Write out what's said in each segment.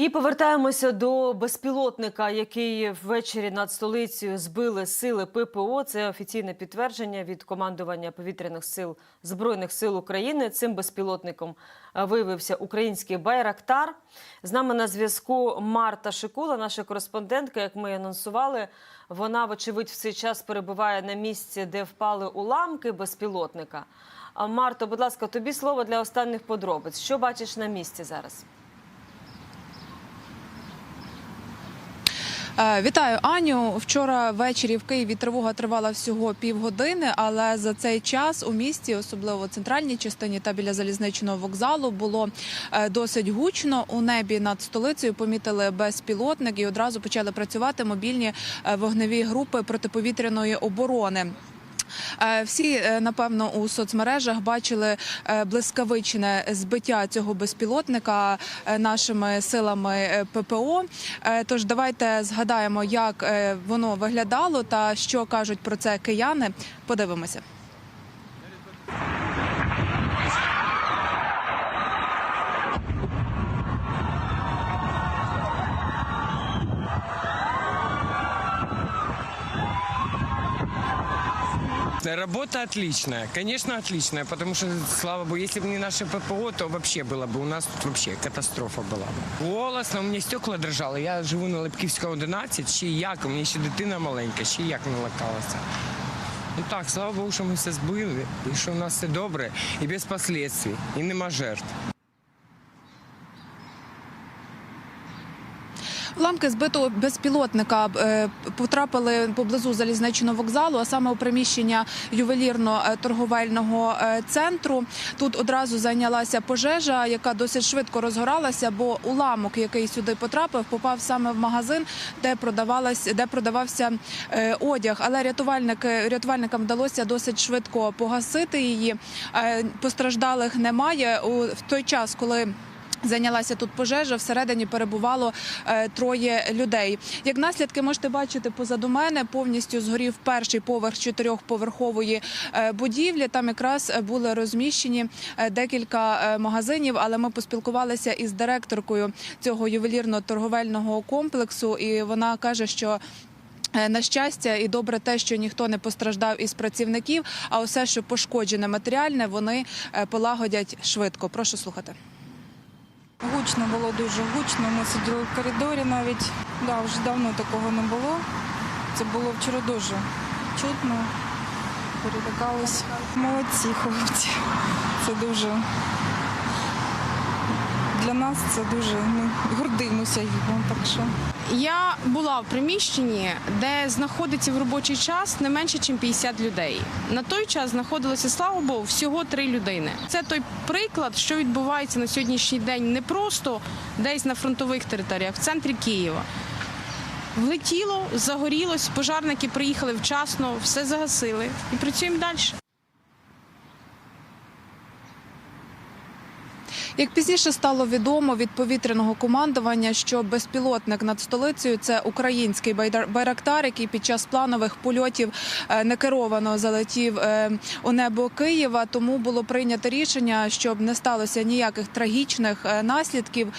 І повертаємося до безпілотника, який ввечері над столицею збили сили ППО. Це офіційне підтвердження від командування повітряних сил збройних сил України. Цим безпілотником е, виявився український байрактар. З нами на зв'язку Марта Шикула, наша кореспондентка. Як ми анонсували, вона вочевидь в цей час перебуває на місці, де впали уламки безпілотника. А Марто, будь ласка, тобі слово для останніх подробиць. Що бачиш на місці зараз? Вітаю Аню. Вчора ввечері в Києві тривога тривала всього півгодини, але за цей час у місті, особливо в центральній частині та біля залізничного вокзалу, було е, досить гучно. У небі над столицею помітили безпілотник і одразу почали працювати мобільні е, вогневі групи протиповітряної оборони. Е, Всі е, напевно у соцмережах бачили е, блискавичне збиття цього безпілотника нашими силами ППО. Тож давайте згадаємо, як воно виглядало та що кажуть про це кияни. Подивимося. Работа отличная, конечно, отличная, потому что, слава богу, если бы не наше ППО, то вообще было бы у нас тут вообще катастрофа була б. Голосно, у мене стекла дрожали. Я живу на Липківського 11, ще як, у мене ще дитина маленька, ще як налакалася. Ну так, слава Богу, що ми все збили, і що у нас все добре, і без последствий, і нема жертв. Уламки збитого безпілотника е, потрапили поблизу залізничного вокзалу, а саме у приміщення ювелірно-торговельного е, центру. Тут одразу зайнялася пожежа, яка досить швидко розгоралася, бо уламок, який сюди потрапив, попав саме в магазин, де продавався е, одяг. Але рятувальникам вдалося досить швидко погасити її. Постраждалих немає у в той час, коли. Зайнялася тут пожежа. Всередині перебувало е, троє людей. Як наслідки можете бачити позаду мене, повністю згорів перший поверх чотирьохповерхової е, будівлі. Там якраз е, були розміщені е, декілька е, магазинів. Але ми поспілкувалися із директоркою цього ювелірно-торговельного комплексу, і вона каже, що. На щастя, і добре те, що ніхто не постраждав із працівників, а усе, що пошкоджене матеріальне, вони полагодять швидко. Прошу слухати. Гучно було дуже гучно. Ми сиділи в коридорі навіть. Да, вже давно такого не було. Це було вчора дуже чутно. Перелякались. Молодці хлопці. Це дуже для нас це дуже ми гордимося їм. Так що Я була в приміщенні, де знаходиться в робочий час не менше, ніж 50 людей. На той час знаходилося, слава Богу, всього три людини. Це той приклад, що відбувається на сьогоднішній день не просто десь на фронтових територіях, в центрі Києва. Влетіло, загорілось, пожарники приїхали вчасно, все загасили і працюємо далі. Як пізніше стало відомо від повітряного командування, що безпілотник над столицею це український байрактар, який під час планових польотів е, некеровано залетів е, у небо Києва. Тому було прийнято рішення, щоб не сталося ніяких трагічних е, наслідків.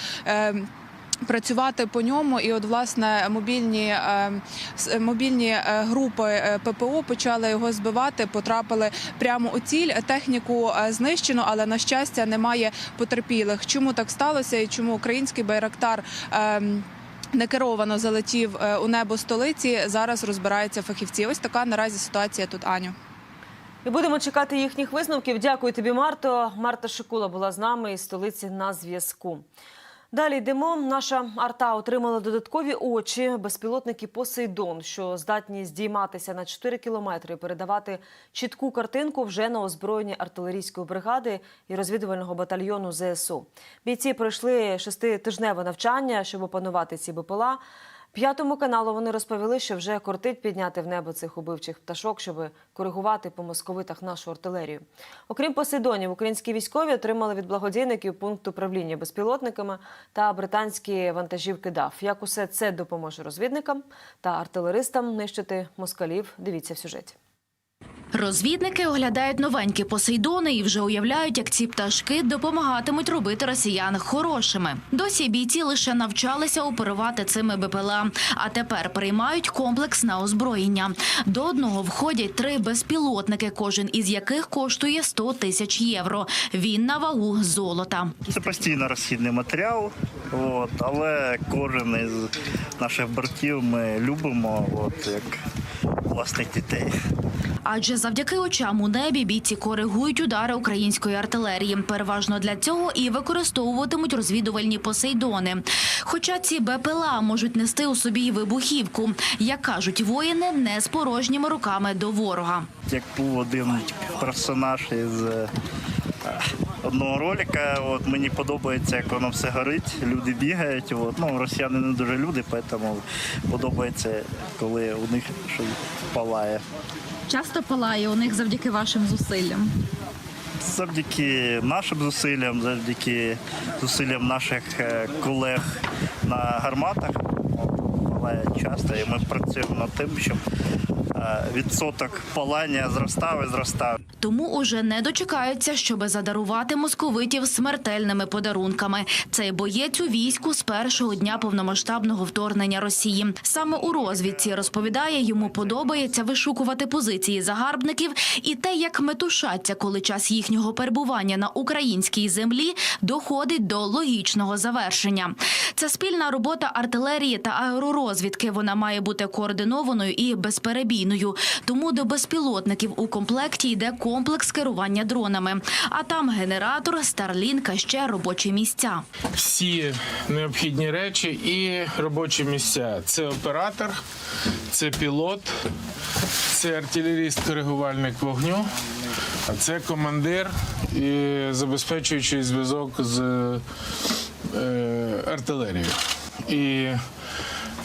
Працювати по ньому, і от власне мобільні е, мобільні е, групи е, ППО почали його збивати, потрапили прямо у ціль. Техніку знищено, але на щастя немає потерпілих. Чому так сталося і чому український байрактар? е, Некеровано залетів у небо столиці. Зараз розбираються фахівці. Ось така наразі ситуація тут. Аню. І будемо чекати їхніх висновків. Дякую тобі, Марто. Марта Шикула була з нами із столиці на зв'язку. Далі йдемо. Наша арта отримала додаткові очі. Безпілотники Посейдон, що здатні здійматися на 4 кілометри, і передавати чітку картинку вже на озброєнні артилерійської бригади і розвідувального батальйону ЗСУ. Бійці пройшли шеститижневе навчання, щоб опанувати ці БПЛА. П'ятому каналу вони розповіли, що вже кортить підняти в небо цих убивчих пташок, щоб коригувати по московитах нашу артилерію. Окрім посейдонів, українські військові отримали від благодійників пункт управління безпілотниками та британські вантажівки ДАФ. Як усе це допоможе розвідникам та артилеристам нищити москалів? Дивіться в сюжеті. Розвідники оглядають новенькі посейдони і вже уявляють, як ці пташки допомагатимуть робити росіян хорошими. Досі бійці лише навчалися оперувати цими БПЛА, а тепер приймають комплекс на озброєння. До одного входять три безпілотники, кожен із яких коштує 100 тисяч євро. Він на вагу золота. Це постійно розхідний матеріал, але кожен із наших бортів ми любимо, от, як власних дітей. Адже завдяки очам у небі бійці коригують удари української артилерії. Переважно для цього і використовуватимуть розвідувальні посейдони. Хоча ці БПЛА можуть нести у собі й вибухівку, як кажуть воїни, не з порожніми руками до ворога. Як був один персонаж із е, одного ролика, от, мені подобається, як воно все горить, люди бігають. От, ну, росіяни не дуже люди, тому подобається, коли у них щось палає. Часто палає у них завдяки вашим зусиллям. Завдяки нашим зусиллям, завдяки зусиллям наших е, колег на гарматах, палає часто, і ми працюємо над тим, щоб відсоток палання зростав і зростав. Тому уже не дочекаються, щоби задарувати московитів смертельними подарунками. Цей боєць у війську з першого дня повномасштабного вторгнення Росії. Саме у розвідці розповідає, йому подобається вишукувати позиції загарбників і те, як метушаться, коли час їхнього перебування на українській землі доходить до логічного завершення. Це спільна робота артилерії та аеророзвідки. Вона має бути координованою і безперебійною. Тому до безпілотників у комплекті йде комплекс керування дронами. А там генератор, Starlink, а ще робочі місця. всі необхідні речі і робочі місця. Це оператор, це пілот, це артилеріст-коригувальник вогню, а це командир і забезпечуючий зв'язок з е, артилерією. І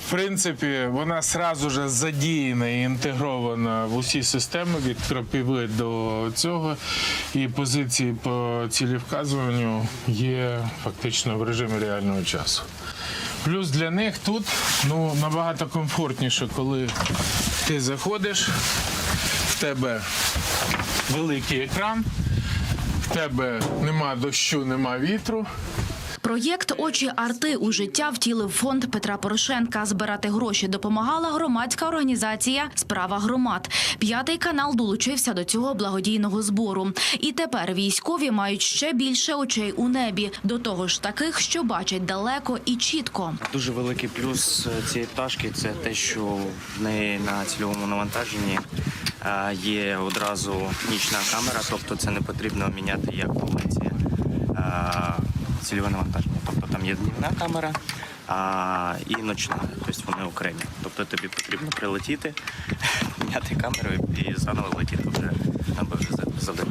в принципі, вона сразу же задіяна і інтегрована в усі системи від кропиви до цього. І позиції по цілевказуванню є фактично в режимі реального часу. Плюс для них тут ну, набагато комфортніше, коли ти заходиш, в тебе великий екран, в тебе нема дощу, нема вітру. Проєкт Очі арти у життя втілив фонд Петра Порошенка. Збирати гроші допомагала громадська організація Справа громад. П'ятий канал долучився до цього благодійного збору. І тепер військові мають ще більше очей у небі. До того ж, таких, що бачать далеко і чітко. Дуже великий плюс е, цієї пташки це те, що в неї на цільовому навантаженні е, є одразу нічна камера, тобто це не потрібно міняти як по вулиці е, цільове навантаження. Тобто там є днівна камера а, і ночна, тобто вони окремі. Тобто тобі потрібно прилетіти, міняти камеру і заново летіти вже на вже завдання.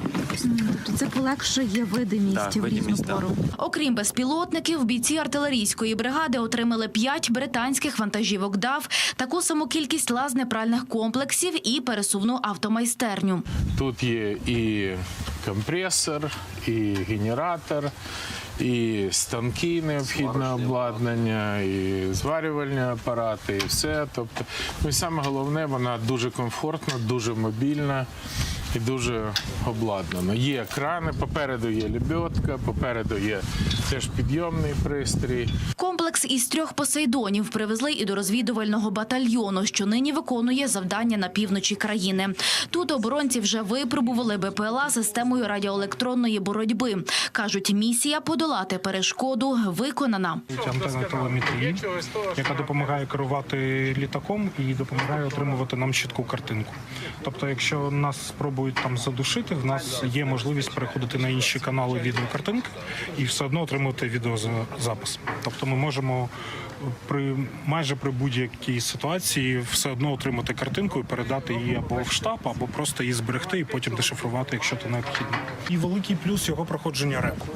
Тобто це полегшує видимість Так, видимість, так. Окрім безпілотників, бійці артилерійської бригади отримали п'ять британських вантажівок ДАВ, таку саму кількість лазнепральних комплексів і пересувну автомайстерню. Тут є і компресор, і генератор, і станки, необхідне обладнання, і зварювальні апарати, і все. Тобто, ну і саме головне, вона дуже комфортна, дуже мобільна. І дуже обладнана. Є крани, попереду є лебедка, попереду є теж підйомний пристрій. Комплекс із трьох посейдонів привезли і до розвідувального батальйону, що нині виконує завдання на півночі країни. Тут оборонці вже випробували БПЛА системою радіоелектронної боротьби. кажуть, місія подолати перешкоду виконана. телеметрії, яка допомагає керувати літаком і допомагає отримувати нам чітку картинку. Тобто, якщо нас спробують там задушити, в нас є можливість переходити на інші канали відеокартинки і все одно отримувати відеозапис. Тобто, ми можемо при майже при будь-якій ситуації все одно отримати картинку і передати її або в штаб, або просто її зберегти і потім дешифрувати, якщо це необхідно. І великий плюс його проходження реку.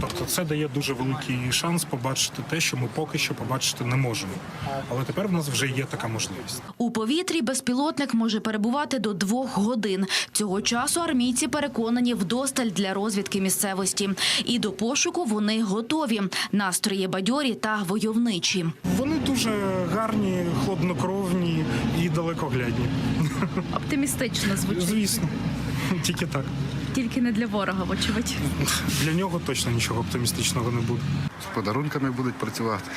Тобто це дає дуже великий шанс побачити те, що ми поки що побачити не можемо. Але тепер в нас вже є така можливість. У повітрі безпілотник може перебувати до двох годин. Цього часу армійці переконані вдосталь для розвідки місцевості. І до пошуку вони готові. Настрої бадьорі та войовничі. Вони дуже гарні, хладнокровні і далекоглядні. Оптимістично звучить. Звісно, тільки так. Тільки не для ворога, вочевидь. Для нього точно нічого оптимістичного не буде. З подарунками будуть працювати.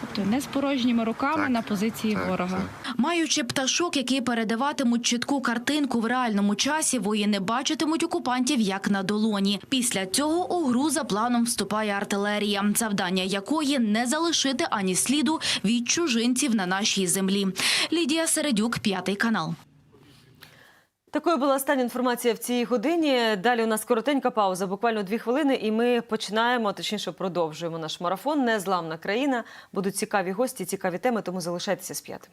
Тобто не з порожніми руками Так, на позиції Так, ворога. так. Маючи пташок, які передаватимуть чітку картинку в реальному часі, воїни бачитимуть окупантів як на долоні. Після цього у гру за планом вступає артилерія, завдання якої не залишити ані сліду від чужинців на нашій землі. Лідія Середюк, п'ятий канал. Такою була остання інформація в цій годині. Далі у нас коротенька пауза, буквально дві хвилини, і ми починаємо, точніше, продовжуємо наш марафон. Незламна країна. Будуть цікаві гості, цікаві теми, тому залишайтеся з п'ятим.